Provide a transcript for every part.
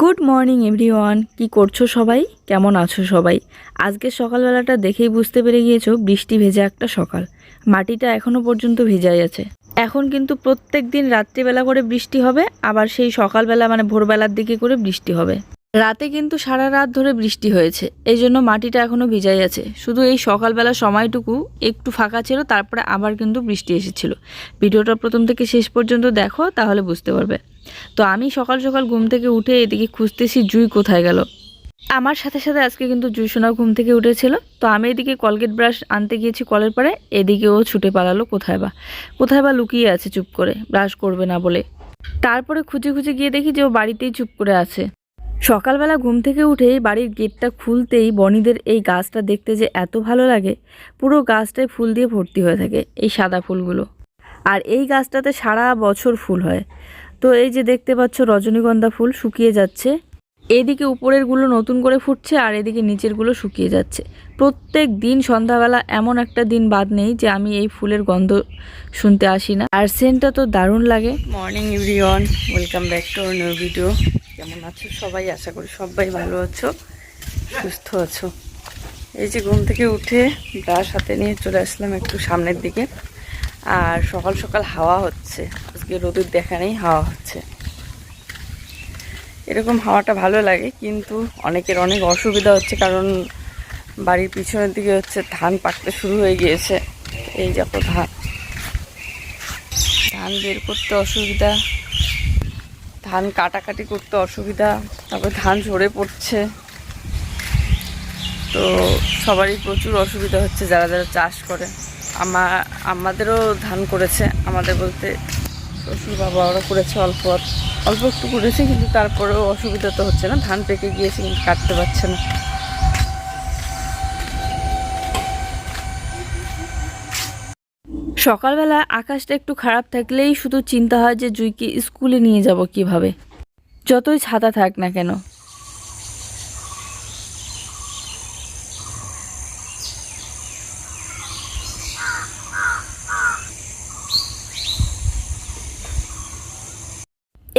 Good morning everyone কি করছ সবাই? কেমন আছো সবাই? আজকে সকালবেলাটা দেখেই বুঝতে পেরে গিয়েছো, বৃষ্টি ভেজে একটা সকাল। মাটিটা এখনও পর্যন্ত ভেজাই আছে। এখন কিন্তু প্রত্যেক দিন রাত্রিবেলা করে বৃষ্টি হবে, আবার সেই সকালবেলা মানে ভোরবেলার দিকে করে বৃষ্টি হবে। রাতে কিন্তু সারা রাত ধরে বৃষ্টি হয়েছে এই জন্য মাটিটা এখনও ভিজাই আছে। শুধু এই সকালবেলা সময়টুকু একটু ফাঁকা ছিল, তারপরে আবার কিন্তু বৃষ্টি এসেছিল। ভিডিওটা প্রথম থেকে শেষ পর্যন্ত দেখো, তাহলে বুঝতে পারবে। তো আমি সকাল সকাল ঘুম থেকে উঠে এদিকে খুঁজতেছি জুই কোথায় গেল। আমার সাথে সাথে আজকে কিন্তু জুই সোনা ঘুম থেকে উঠেছিল। তো আমি এদিকে কলগেট ব্রাশ আনতে গিয়েছি কলের পাড়ে, এদিকে ও ছুটে পালালো, কোথায় বা কোথায় বা লুকিয়ে আছে চুপ করে, ব্রাশ করবে না বলে। তারপরে খুঁজে খুঁজে গিয়ে দেখি যে ও বাড়িতেই চুপ করে আছে। সকালবেলা ঘুম থেকে উঠেই বাড়ির গেটটা খুলতেই বনিদের এই গাছটা দেখতে যে এত ভালো লাগে। পুরো গাছটায় ফুল দিয়ে ভর্তি হয়ে থাকে এই সাদা ফুলগুলো। আর এই গাছটাতে সারা বছর ফুল হয়। তো এই যে দেখতে পাচ্ছ রজনীগন্ধা ফুল শুকিয়ে যাচ্ছে। এদিকে উপরেরগুলো নতুন করে ফুটছে আর এদিকে নিচেরগুলো শুকিয়ে যাচ্ছে। প্রত্যেক দিন সন্ধ্যাবেলা এমন একটা দিন বাদ নেই যে আমি এই ফুলের গন্ধ শুনতে আসি না। আর সেন্টটা তো দারুণ লাগে। Morning everyone welcome back to new video কেমন আছো? সবাই আশা করি সবাই ভালো আছো, সুস্থ আছো। এই যে ঘুম থেকে উঠে ব্রাশ হাতে নিয়ে চলে আসলাম একটু সামনের দিকে। আর সকাল সকাল হাওয়া হচ্ছে। আজকে রোদের দেখা নেই, হাওয়া হচ্ছে। এরকম হাওয়াটা ভালো লাগে, কিন্তু অনেকের অনেক অসুবিধা হচ্ছে, কারণ বাড়ির পিছনের দিকে হচ্ছে ধান পাকতে শুরু হয়ে গিয়েছে। এই দেখো ধান। ধান বের করতে অসুবিধা। ধান কাটাকাটি করতে অসুবিধা, তারপর ধান ঝরে পড়ছে। তো সবারই প্রচুর অসুবিধা হচ্ছে যারা যারা চাষ করে। আমার আমাদেরও ধান করেছে, আমাদের বলতে শ্বশুর বাবা ওরা করেছে অল্প অল্প একটু করেছে, কিন্তু তারপরেও অসুবিধা তো হচ্ছে না। ধান পেকে গিয়েছে, কিন্তু কাটতে পারছে না। সকালবেলা আকাশটা একটু খারাপ থাকলেই শুধু চিন্তা হয় যে জুইকে স্কুলে নিয়ে যাব কীভাবে। যতই ছাতা থাক না কেন।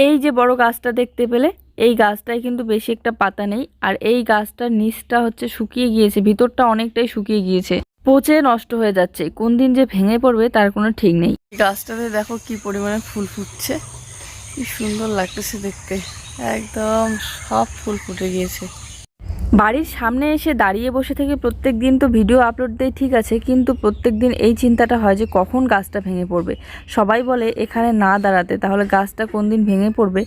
এই যে বড় গাছটা দেখতে পেলে, এই গাছটায় কিন্তু বেশি একটা পাতা নেই। আর এই গাছটার নিচটা হচ্ছে শুকিয়ে গিয়েছে, ভিতরটা অনেকটাই শুকিয়ে গিয়েছে। পচে নষ্ট হয়ে যাচ্ছে। কোন দিন যে ভেঙে পড়বে তার কোনো ঠিক নেই। গাছটাতে দেখো কি পরিমাণে ফুল ফুটছে। কি সুন্দর লাগতেছে দেখতে। একদম সব ফুল ফুটে গিয়েছে। বাড়ির সামনে এসে দাঁড়িয়ে বসে থেকে প্রত্যেক দিন তো ভিডিও আপলোড দেয় ঠিক আছে কিন্তু প্রত্যেক দিন এই চিন্তাটা হয় যে কখন গাছটা ভেঙে পড়বে। সবাই বলে এখানে না দাঁড়াতে তাহলে গাছটা কোন দিন ভেঙে পড়বে?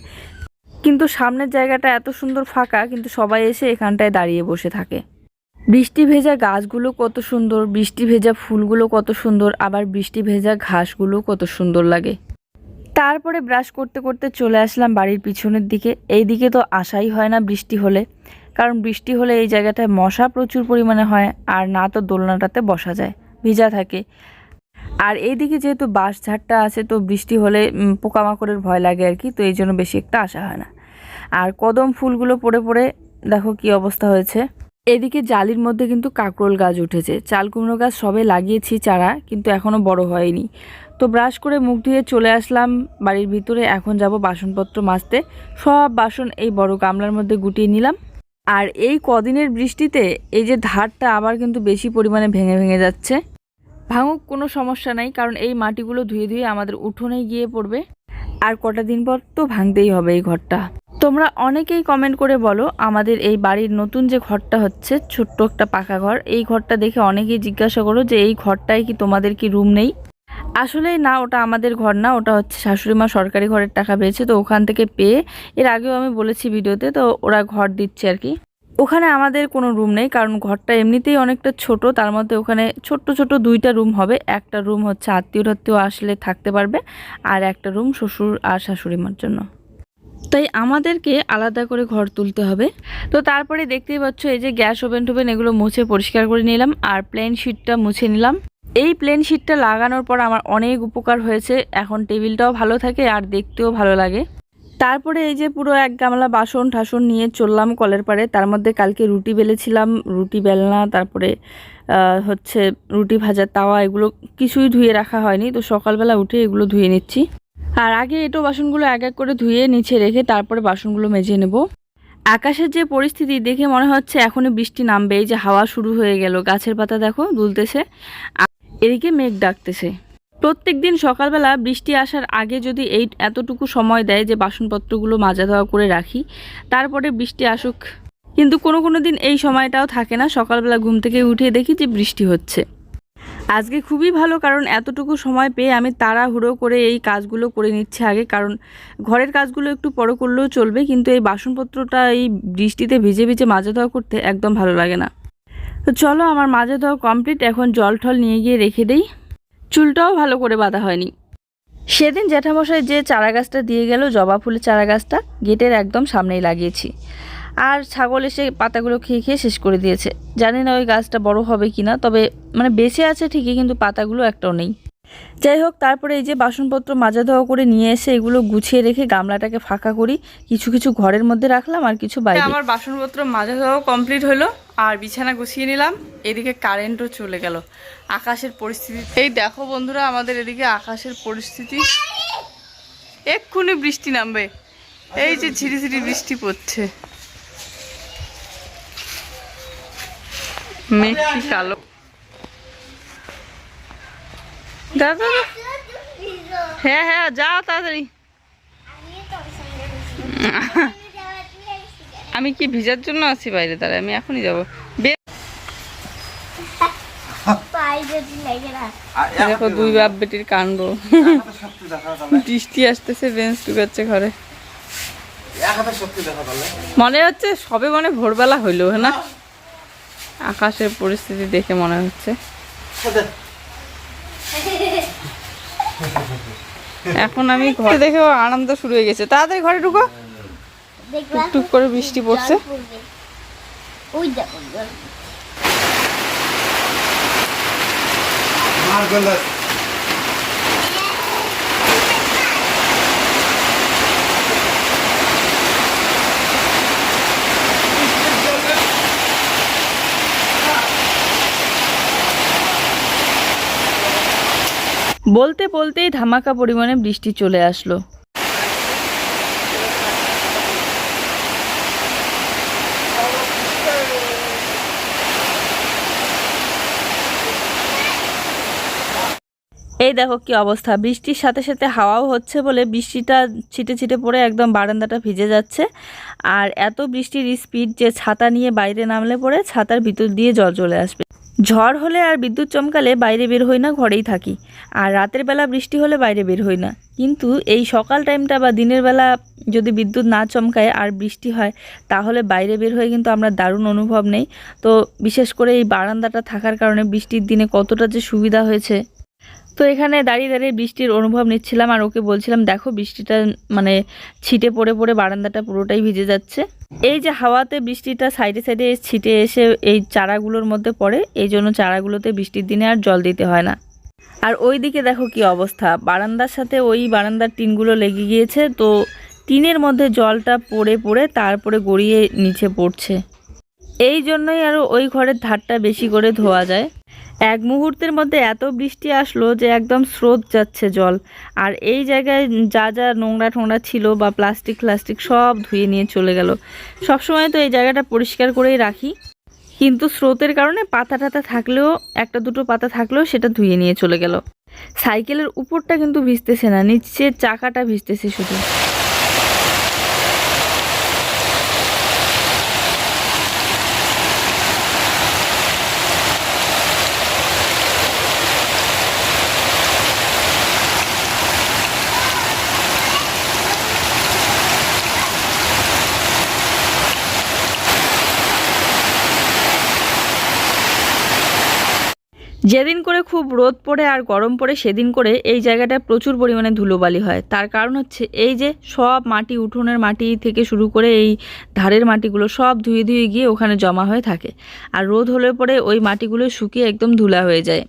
কিন্তু সামনের জায়গাটা এত সুন্দর ফাঁকা কিন্তু সবাই এসে এখানটায় দাঁড়িয়ে বসে থাকে। বৃষ্টি ভেজা গাছগুলো কত সুন্দর, বৃষ্টি ভেজা ফুলগুলো কত সুন্দর, আবার বৃষ্টি ভেজা ঘাসগুলো কত সুন্দর লাগে। তারপরে ব্রাশ করতে করতে চলে আসলাম বাড়ির পিছনের দিকে। এই দিকে তো আসাই হয় না বৃষ্টি হলে, কারণ বৃষ্টি হলে এই জায়গাটায় মশা প্রচুর পরিমাণে হয়, আর না তো দোলনাটাতে বসা যায়, ভিজা থাকে। আর এইদিকে যেহেতু বাঁশ ঝাড়টা আছে, তো বৃষ্টি হলে পোকামাকড়ের ভয় লাগে আর কি, তো এই জন্য বেশি একটা আসা হয় না। আর কদম ফুলগুলো পড়ে পড়ে, দেখো কি অবস্থা হয়েছে। এদিকে জালির মধ্যে কিন্তু কাকরোল গাছ উঠেছে। চাল, কুমড়ো গাছ সবে লাগিয়েছি চারা, কিন্তু এখনও বড় হয়নি। তো ব্রাশ করে মুখ ধুয়ে চলে আসলাম বাড়ির ভিতরে। এখন যাব বাসনপত্র মাজতে। সব বাসন এই বড় গামলার মধ্যে গুটিয়ে নিলাম। আর এই কদিনের বৃষ্টিতে এই যে ধারটা আবার কিন্তু বেশি পরিমাণে ভেঙে ভেঙে যাচ্ছে। ভাঙুক কোনো সমস্যা নাই, কারণ এই মাটিগুলো ধুয়ে ধুয়ে আমাদের উঠোনে গিয়ে পড়বে। আর কটা দিন পর তো ভাঙতেই হবে এই ঘরটা। তোমরা অনেকেই কমেন্ট করে বলো আমাদের এই বাড়ির নতুন যে ঘরটা হচ্ছে, ছোট্ট একটা পাকা ঘর, এই ঘরটা দেখে অনেকেই জিজ্ঞাসা করো যে এই ঘরটায় কি তোমাদের কি রুম নেই? আসলেই না, ওটা আমাদের ঘর না, ওটা হচ্ছে শাশুড়ি মা সরকারি ঘরের টাকা পেয়েছে, তো ওখান থেকে পেয়ে, এর আগেও আমি বলেছি ভিডিওতে, তো ওরা ঘর দিচ্ছে আর কি। ওখানে আমাদের কোনো রুম নেই, কারণ ঘরটা এমনিতেই অনেকটা ছোট, তার মধ্যে ওখানে ছোট্ট ছোট দুইটা রুম হবে, একটা রুম হচ্ছে আত্মীয় আসলে থাকতে পারবে, আর একটা রুম শ্বশুর আর শাশুড়ি মার জন্য। তাই আমাদেরকে আলাদা করে ঘর তুলতে হবে। তো তারপরে দেখতেই পাচ্ছ, এই যে গ্যাস ওভেন টোভেন এগুলো মুছে পরিষ্কার করে নিলাম আর প্লেন শিটটা মুছে নিলাম। এই প্লেন শিটটা লাগানোর পর আমার অনেক উপকার হয়েছে, এখন টেবিলটাও ভালো থাকে আর দেখতেও ভালো লাগে। তারপরে এই যে পুরো এক গামলা বাসন ঠাসন নিয়ে চললাম কলের পাড়ে, তার মধ্যে কালকে রুটি বেলেছিলাম, রুটি বেলনা, তারপরে হচ্ছে রুটি ভাজার তাওয়া, এগুলো কিছুই ধুয়ে রাখা হয়নি, তো সকালবেলা উঠে এগুলো ধুয়ে নিচ্ছি। আর আগে এটো বাসনগুলো এক এক করে ধুয়ে নিচে রেখে তারপরে বাসনগুলো মেজে নেব। আকাশের যে পরিস্থিতি দেখে মনে হচ্ছে এখনই বৃষ্টি নামবে, এই যে হাওয়া শুরু হয়ে গেল, গাছের পাতা দেখো দুলতেছে এদিকে মেঘ ডাকতেছে। প্রত্যেক দিন সকালবেলা বৃষ্টি আসার আগে যদি এই এতটুকু সময় দেয় যে বাসনপত্রগুলো মাজা ধোয়া করে রাখি, তারপরে বৃষ্টি আসুক। কিন্তু কোনো কোনো দিন এই সময়টাও থাকে না, সকালবেলা ঘুম থেকে উঠে দেখি যে বৃষ্টি হচ্ছে। আজকে খুবই ভালো, কারণ এতটুকু সময় পেয়ে আমি তাড়াহুড়ো করে এই কাজগুলো করে নিচ্ছি আগে, কারণ ঘরের কাজগুলো একটু পরে করলেও চলবে, কিন্তু এই বাসনপত্রটা এই বৃষ্টিতে ভিজে ভিজে মাজা ধোয়া করতে একদম ভালো লাগে না। তো চলো আমার মাজা ধোয়া কমপ্লিট, এখন জল টল নিয়ে গিয়ে রেখে দেই। চুলটাও ভালো করে বাঁধা হয়নি। সেদিন জ্যাঠামশাই যে চারা গাছটা দিয়ে গেল, জবা ফুলের চারা গাছটা গেটের একদম সামনেই লাগিয়েছি। আর ছাগল এসে পাতাগুলো খেয়ে খেয়ে শেষ করে দিয়েছে। জানি না ওই গাছটা বড় হবে কি না তবে মানে বেঁচে আছে ঠিকই, কিন্তু পাতাগুলো একটাও নেই। যাই হোক, তারপরে এই যে বাসনপত্র মাজা ধোয়া করে নিয়ে এসে এগুলো গুছিয়ে রেখে গামলাটাকে ফাঁকা করি, কিছু কিছু ঘরের মধ্যে রাখলাম আর কিছু বাইরে। আমার বাসনপত্র মাজা ধোয়া কমপ্লিট হলো, আর বিছানা গুছিয়ে নিলাম, এদিকে কারেন্টও চলে গেল। আকাশের পরিস্থিতি এই দেখো বন্ধুরা, আমাদের এদিকে আকাশের পরিস্থিতি। এক্ষুনি বৃষ্টি নামবে। এই যে ঝিরি ঝিরি বৃষ্টি পড়ছে। মেঘ কি কালো দাদা। হ্যাঁ হ্যাঁ যাও তাড়াতাড়ি। আমি কি ভিজার জন্য আছি বাইরে? দাঁড়ায় আমি এখনই যাব। দেখো দুই বাপ বেটির কাণ্ড। বৃষ্টি আসতেছে বেঞ্চ ঢুকাচ্ছে ঘরে। মনে হচ্ছে সবে মনে ভোরবেলা হইল না? আকাশের পরিস্থিতি দেখে মনে হচ্ছে। এখন আমি ঘরে দেখে আনন্দ শুরু হয়ে গেছে। তাড়াতাড়ি ঘরে ঢুকো। টুকটুক করে বৃষ্টি পড়ছে। ওই বলতে বলতেই ধামাকা পরিমাণে বৃষ্টি চলে আসলো। এই দেখো কি অবস্থা। বৃষ্টির সাথে সাথে হাওয়াও হচ্ছে বলে বৃষ্টিটা ছিটে ছিটে পড়ে একদম বারান্দাটা ভিজে যাচ্ছে। আর এত বৃষ্টির স্পিড যে ছাতা নিয়ে বাইরে নামলে পরে ছাতার ভিতর দিয়ে জল চলে আসবে। ঝড় হলে আর বিদ্যুৎ চমকালে বাইরে বের হই না, ঘরেই থাকি। আর রাতের বেলা বৃষ্টি হলে বাইরে বের হই না। কিন্তু এই সকাল টাইমটা বা দিনের বেলা যদি বিদ্যুৎ না চমকায় আর বৃষ্টি হয়, তাহলে বাইরে বের হয়ে কিন্তু আমরা দারুণ অনুভব নেই। তো বিশেষ করে এই বারান্দাটা থাকার কারণে বৃষ্টির দিনে কতটা যে সুবিধা হয়েছে তো এখানে দাঁড়িয়ে দাঁড়িয়ে বৃষ্টির অনুভব নিচ্ছিলাম আর ওকে বলছিলাম, দেখো বৃষ্টিটা মানে ছিটে পড়ে পড়ে বারান্দাটা পুরোটাই ভিজে যাচ্ছে। এই যে হাওয়াতে বৃষ্টিটা সাইডে সাইডে ছিটে এসে এই চারাগুলোর মধ্যে পড়ে, এই জন্য চারাগুলোতে বৃষ্টির দিনে আর জল দিতে হয় না। আর ওই দিকে দেখো কি অবস্থা, বারান্দার সাথে ওই বারান্দার টিনগুলো লেগে গিয়েছে, তো টিনের মধ্যে জলটা পড়ে পড়ে তারপরে গড়িয়ে নিচে পড়ছে। এই জন্যই আরও ওই ঘরের ধারটা বেশি করে ধোয়া যায়। এক মুহূর্তের মধ্যে এত বৃষ্টি আসলো যে একদম স্রোত যাচ্ছে জল। আর এই জায়গায় যা যা নোংরা টোংরা ছিল বা প্লাস্টিক প্লাস্টিক সব ধুয়ে নিয়ে চলে গেল। সবসময় তো এই জায়গাটা পরিষ্কার করেই রাখি। কিন্তু স্রোতের কারণে পাতা টাতা থাকলেও, একটা দুটো পাতা থাকলেও সেটা ধুয়ে নিয়ে চলে গেল। সাইকেলের উপরটা কিন্তু ভিজতেছে না, নিচে চাকাটা ভিজতেছে শুধু। যেদিন করে খুব রোদ পড়ে আর গরম পড়ে, সেদিন করে এই জায়গাটা প্রচুর পরিমাণে ধুলোবালি হয়। তার কারণ হচ্ছে এই যে সব মাটি, উঠোনের মাটি থেকে শুরু করে এই ধারের মাটিগুলো সব ধুয়ে ধুয়ে গিয়ে ওখানে জমা হয়ে থাকে। আর রোদ হলে পরে ওই মাটিগুলো শুকিয়ে একদম ধুলা হয়ে যায়।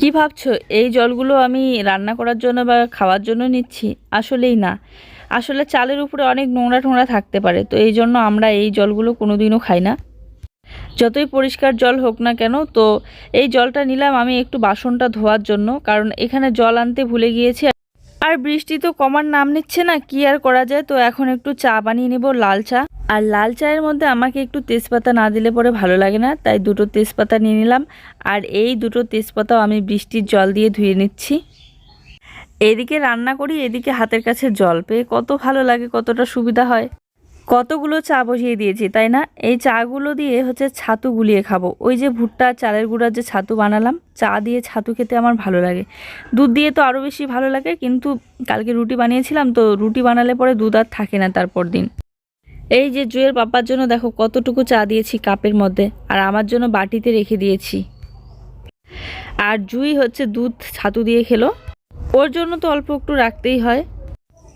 কি ভাবছ? এই জলগুলো আমি রান্না করার জন্য বা খাওয়ার জন্য নিচ্ছি? আসলেই না। আসলে চালের উপরে অনেক নোংরা টোংরা থাকতে পারে, তো এই জন্য আমরা এই জলগুলো কোনোদিনও খাই না। যতই পরিষ্কার জল হোক না কেন, তো এই জলটা নিলাম আমি একটু বাসনটা ধোয়ার জন্য, কারণ এখানে জল আনতে ভুলে গিয়েছি। আর বৃষ্টি তো কমার নাম নিচ্ছে না, কি আর করা যায়? তো এখন একটু চা বানিয়ে নেব, লাল চা। আর লাল চায়ের মধ্যে আমাকে একটু তেজপাতা না দিলে পরে ভালো লাগে না, তাই দুটো তেজপাতা নিয়ে নিলাম। আর এই দুটো তেজপাতাও আমি বৃষ্টির জল দিয়ে ধুয়ে নিচ্ছি। এদিকে রান্না করি, এদিকে হাতের কাছে জল পেয়ে কত ভালো লাগে, কতটা সুবিধা হয়। কতগুলো চা বসিয়ে দিয়েছি, তাই না? এই চাগুলো দিয়ে হচ্ছে ছাতু গুলিয়ে খাব। ওই যে ভুট্টা, চালের গুঁড়ার যে ছাতু বানালাম, চা দিয়ে ছাতু খেতে আমার ভালো লাগে। দুধ দিয়ে তো আরও বেশি ভালো লাগে, কিন্তু কালকে রুটি বানিয়েছিলাম, তো রুটি বানালে পরে দুধ আর থাকে না তারপর দিন। এই যে জুয়ের পাপার জন্য দেখো কতটুকু চা দিয়েছি কাপের মধ্যে, আর আমার জন্য বাটিতে রেখে দিয়েছি। আর জুই হচ্ছে দুধ ছাতু দিয়ে খেলো। ওর জন্য তো অল্প একটু রাখতেই হয়।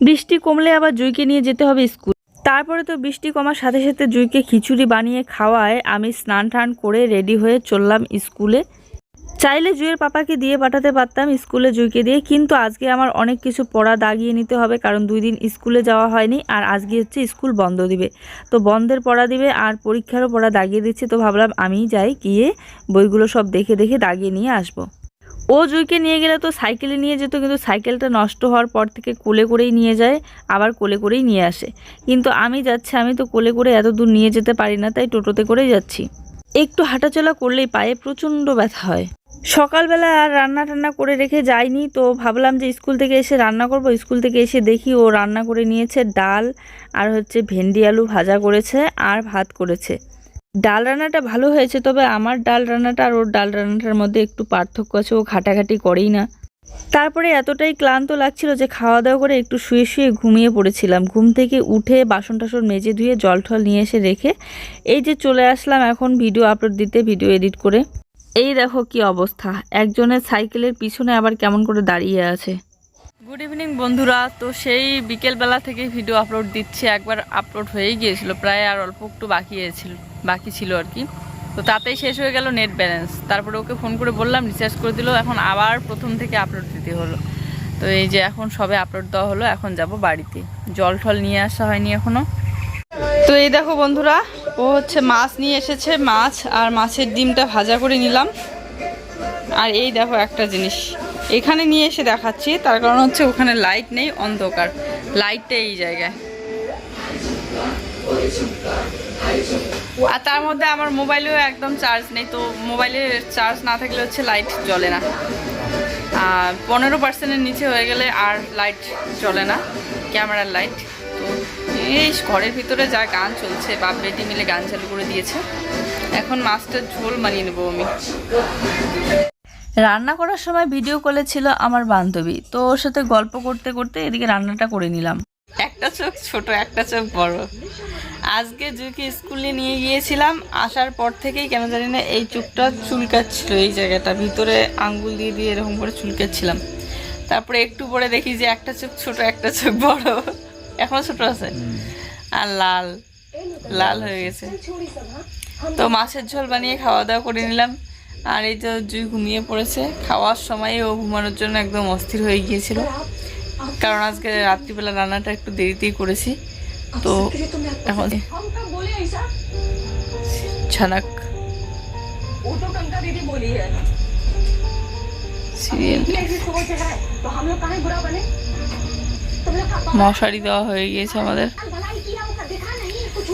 বৃষ্টি কমলে আবার জুইকে নিয়ে যেতে হবে স্কুল। তারপরে তো বৃষ্টি কমার সাথে সাথে জুইকে খিচুড়ি বানিয়ে খাওয়ায় আমি স্নান টান করে রেডি হয়ে চললাম স্কুলে। চাইলে জুয়ের পাপাকে দিয়ে পাঠাতে পারতাম স্কুলে জুইকে দিয়ে, কিন্তু আজকে আমার অনেক কিছু পড়া দাগিয়ে নিতে হবে, কারণ দুই দিন স্কুলে যাওয়া হয়নি আর আজকে হচ্ছে স্কুল বন্ধ দিবে। তো বন্ধের পড়া দিবে আর পরীক্ষারও পড়া দাগিয়ে দিচ্ছে, তো ভাবলাম আমি যাই গিয়ে বইগুলো সব দেখে দেখে দাগিয়ে নিয়ে আসব। ও জুইকে নিয়ে গেলে তো সাইকেলে নিয়ে যেত, কিন্তু সাইকেলটা নষ্ট হওয়ার পর থেকে কোলে করেই নিয়ে যায়, আবার কোলে করেই নিয়ে আসে। কিন্তু আমি যাচ্ছি, আমি তো কোলে করে এত দূর নিয়ে যেতে পারি না, তাই টোটোতে করেই যাচ্ছি। একটু হাঁটাচলা করলেই পায়ে প্রচণ্ড ব্যথা হয়। সকালবেলা আর রান্না টান্না করে রেখে যাইনি, তো ভাবলাম যে স্কুল থেকে এসে রান্না করব। স্কুল থেকে এসে দেখি ও রান্না করে নিয়েছে ডাল, আর হচ্ছে ভেন্ডি আলু ভাজা করেছে, আর ভাত করেছে। ডাল রান্নাটা ভালো হয়েছে, তবে আমার ডাল রান্নাটা আর ওর ডাল রান্নাটার মধ্যে একটু পার্থক্য আছে, ও ঘাটাঘাটি করেই না। তারপরে এতটাই ক্লান্ত লাগছিল যে খাওয়া দাওয়া করে একটু শুয়ে শুয়ে ঘুমিয়ে পড়েছিলাম। ঘুম থেকে উঠে বাসন টাসন মেজে ধুয়ে জল টল নিয়ে এসে রেখে এই যে চলে আসলাম এখন ভিডিও আপলোড দিতে, ভিডিও এডিট করে। এই দেখো কি অবস্থা, একজনের সাইকেলের পিছনে আবার কেমন করে দাঁড়িয়ে আছে। গুড ইভিনিং বন্ধুরা, তো সেই বিকেলবেলা থেকে ভিডিও আপলোড দিচ্ছি, একবার আপলোড হয়েই গিয়েছিল, প্রায় আর অল্প একটু বাকি ছিল বাকি ছিল আর কি। তো তাতেই শেষ হয়ে গেল নেট ব্যালেন্স তারপরে ওকে ফোন করে বললাম রিচার্জ করে দিল, এখন আবার প্রথম থেকে আপলোড দিতে হলো। তো এই যে এখন সবে আপলোড দেওয়া হলো, এখন যাব বাড়িতে। জল টল নিয়ে আসা হয়নি এখনও তো এই দেখো বন্ধুরা, ও হচ্ছে মাছ নিয়ে এসেছে, মাছ আর মাছের ডিমটা ভাজা করে নিলাম। আর এই দেখো একটা জিনিস, এখানে নিয়ে এসে দেখাচ্ছি, তার কারণ হচ্ছে ওখানে লাইট নেই, অন্ধকার। লাইটটা এই জায়গায়। আর তার মধ্যে আমার মোবাইলেও একদম চার্জ নেই, তো মোবাইলে চার্জ না থাকলে হচ্ছে লাইট জ্বলে না। আর পনেরো পার্সেন্টের নিচে হয়ে গেলে আর লাইট জ্বলে না ক্যামেরার লাইট তো এই ঘরের ভিতরে যা গান চলছে, বাপ বেটি মিলে গান চালু করে দিয়েছে। এখন মাছটার ঝোল মানিয়ে নেব আমি। রান্না করার সময় ভিডিও কলে ছিল আমার বান্ধবী, তো ওর সাথে গল্প করতে করতে এদিকে রান্নাটা করে নিলাম। একটা চোখ ছোট একটা চোখ বড়। আজকে জুকে স্কুলে নিয়ে গিয়েছিলাম আসার পর থেকেই কেন জানি না এই চোখটা চুলকাচ্ছিল এই জায়গাটা ভিতরে আঙ্গুল দিয়ে দিয়ে এরকম করে চুলকাচ্ছিলাম। তারপরে একটু পরে দেখি যে একটা চোখ ছোট একটা চোখ বড়। এখনও ছোট আছে? আর লাল লাল হয়ে গেছে। তো মাছের ঝোল বানিয়ে খাওয়া দাওয়া করে নিলাম। আর এই তো জুই ঘুমিয়ে পড়েছে খাওয়ার সময় ও ঘুমানোর জন্য একদম অস্থির হয়ে গিয়েছিল। কারণ আজকে রাত্রিবেলা রান্নাটা একটু দেরিতেই করেছি। তো এখন ছানাক মশারি দেওয়া হয়ে গিয়েছে আমাদের।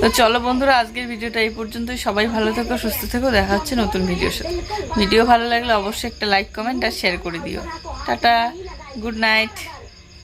তো চলো বন্ধুরা, আজকের ভিডিওটা এই পর্যন্তই। সবাই ভালো থাকো, সুস্থ থেকো। দেখা হচ্ছে নতুন ভিডিওর সাথে। ভিডিও ভালো লাগলে অবশ্যই একটা লাইক কমেন্ট আর শেয়ার করে দিও। Tata good night